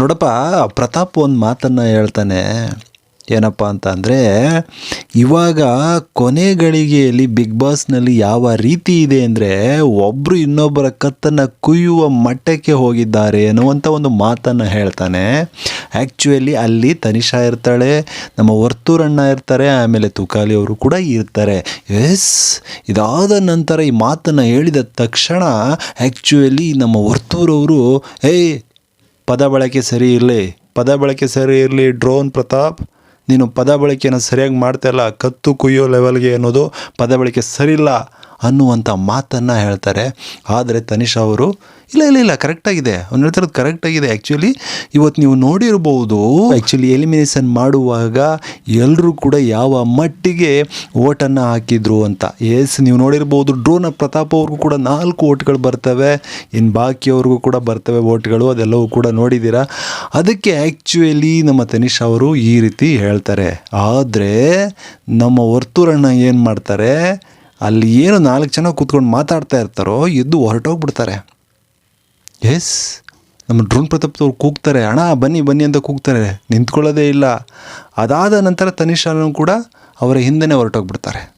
ನೋಡಪ್ಪ, ಪ್ರತಾಪ್ ಒಂದು ಮಾತನ್ನು ಹೇಳ್ತಾನೆ. ಏನಪ್ಪ ಅಂತ ಅಂದರೆ ಇವಾಗ ಕೊನೆ ಗಳಿಗೆಯಲ್ಲಿ ಬಿಗ್ ಬಾಸ್ನಲ್ಲಿ ಯಾವ ರೀತಿ ಇದೆ ಅಂದರೆ ಒಬ್ಬರು ಇನ್ನೊಬ್ಬರ ಕತ್ತನ್ನು ಕುಯ್ಯುವ ಮಟ್ಟಕ್ಕೆ ಹೋಗಿದ್ದಾರೆ ಅನ್ನುವಂಥ ಒಂದು ಮಾತನ್ನು ಹೇಳ್ತಾನೆ. ಆ್ಯಕ್ಚುಲಿ ಅಲ್ಲಿ ತನಿಷಾ ಇರ್ತಾಳೆ, ನಮ್ಮ ವರ್ತೂರಣ್ಣ ಇರ್ತಾರೆ, ಆಮೇಲೆ ತುಕಾಲಿ ಅವರು ಕೂಡ ಇರ್ತಾರೆ. ಎಸ್ ಇದಾದ ನಂತರ ಈ ಮಾತನ್ನು ಹೇಳಿದ ತಕ್ಷಣ ಆ್ಯಕ್ಚುಲಿ ನಮ್ಮ ವರ್ತೂರವರು ಏಯ್ ಪದ ಬಳಕೆ ಸರಿ ಇರಲಿ, ಪದ ಬಳಕೆ ಸರಿ ಇರಲಿ, ಡ್ರೋನ್ ಪ್ರತಾಪ್, ನೀನು ಪದ ಬಳಕೆಯನ್ನು ಸರಿಯಾಗಿ ಮಾಡ್ತಾ ಇಲ್ಲ, ಕತ್ತು ಕುಯ್ಯೋ ಲೆವೆಲ್ಗೆ ಅನ್ನೋದು ಪದ ಬಳಕೆ ಸರಿಯಿಲ್ಲ ಅನ್ನುವಂಥ ಮಾತನ್ನು ಹೇಳ್ತಾರೆ. ಆದರೆ ತನಿಷಾ ಅವರು, ಇಲ್ಲ ಇಲ್ಲ ಇಲ್ಲ ಕರೆಕ್ಟಾಗಿದೆ ಅವ್ನು ಹೇಳ್ತಿರೋದು ಕರೆಕ್ಟಾಗಿದೆ ಆ್ಯಕ್ಚುಲಿ ಇವತ್ತು ನೀವು ನೋಡಿರ್ಬೋದು ಆ್ಯಕ್ಚುಲಿ ಎಲಿಮಿನೇಷನ್ ಮಾಡುವಾಗ ಎಲ್ಲರೂ ಕೂಡ ಯಾವ ಮಟ್ಟಿಗೆ ಓಟನ್ನು ಹಾಕಿದ್ರು ಅಂತ. ಎಸ್ ನೀವು ನೋಡಿರ್ಬೋದು ಡ್ರೋನ ಪ್ರತಾಪ್ ಅವ್ರಿಗೂ ಕೂಡ ನಾಲ್ಕು ಓಟ್ಗಳು ಬರ್ತವೆ. ಇನ್ನು ಬಾಕಿಯವ್ರಿಗೂ ಕೂಡ ಬರ್ತವೆ ಓಟ್ಗಳು ಅದೆಲ್ಲವೂ ಕೂಡ ನೋಡಿದ್ದೀರಾ? ಅದಕ್ಕೆ ಆ್ಯಕ್ಚುಲಿ ನಮ್ಮ ತನಿಷ್ ಅವರು ಈ ರೀತಿ ಹೇಳ್ತಾರೆ. ಆದರೆ ನಮ್ಮ ವರ್ತೂರಣ್ಣ ಏನು ಮಾಡ್ತಾರೆ? ಅಲ್ಲಿ ಏನು ನಾಲ್ಕು ಜನ ಕೂತ್ಕೊಂಡು ಮಾತಾಡ್ತಾ ಇರ್ತಾರೋ ಎದ್ದು ಹೊರಟೋಗ್ಬಿಡ್ತಾರೆ. ಎಸ್ ನಮ್ಮ ಡ್ರೋನ್ ಪ್ರತಾಪ್ದವ್ರು ಕೂಗ್ತಾರೆ. ಅಣ್ಣ, ಬನ್ನಿ ಬನ್ನಿ ಅಂತ ಕೂಗ್ತಾರೆ. ನಿಂತ್ಕೊಳ್ಳೋದೇ ಇಲ್ಲ. ಅದಾದ ನಂತರ ತನಿಷಾನು ಕೂಡ ಅವರ ಹಿಂದೆನೇ ಹೊರಟೋಗ್ಬಿಡ್ತಾರೆ.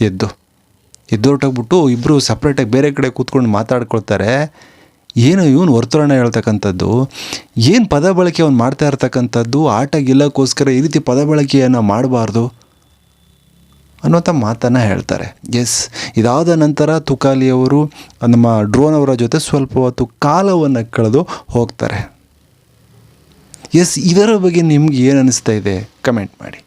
ಎದ್ದು ಎದ್ದು ಹೊರಟೋಗ್ಬಿಟ್ಟು ಇಬ್ಬರು ಸಪ್ರೇಟಾಗಿ ಬೇರೆ ಕಡೆ ಕೂತ್ಕೊಂಡು ಮಾತಾಡ್ಕೊಳ್ತಾರೆ. ಏನು ಇವನು ವರ್ತುರಣ ಹೇಳ್ತಕ್ಕಂಥದ್ದು? ಏನು ಪದ ಬಳಕೆ ಅವ್ನು ಮಾಡ್ತಾ ಇರ್ತಕ್ಕಂಥದ್ದು? ಆಟ ಗೆಲ್ಲೋಕ್ಕೋಸ್ಕರ ಈ ರೀತಿ ಪದ ಬಳಕೆಯನ್ನು ಮಾಡಬಾರ್ದು? ಅನ್ನೋಂಥ ಮಾತನ್ನು ಹೇಳ್ತಾರೆ. ಎಸ್ ಇದಾದ ನಂತರ ತುಕಾಲಿಯವರು ನಮ್ಮ ಡ್ರೋನ್ ಅವರ ಜೊತೆ ಸ್ವಲ್ಪ ಹೊತ್ತು ಕಾಲವನ್ನು ಕಳೆದು ಹೋಗ್ತಾರೆ. ಎಸ್ ಇದರ ಬಗ್ಗೆ ನಿಮ್ಗೆ ಏನು ಅನ್ನಿಸ್ತಾ ಇದೆ? ಕಮೆಂಟ್ ಮಾಡಿ.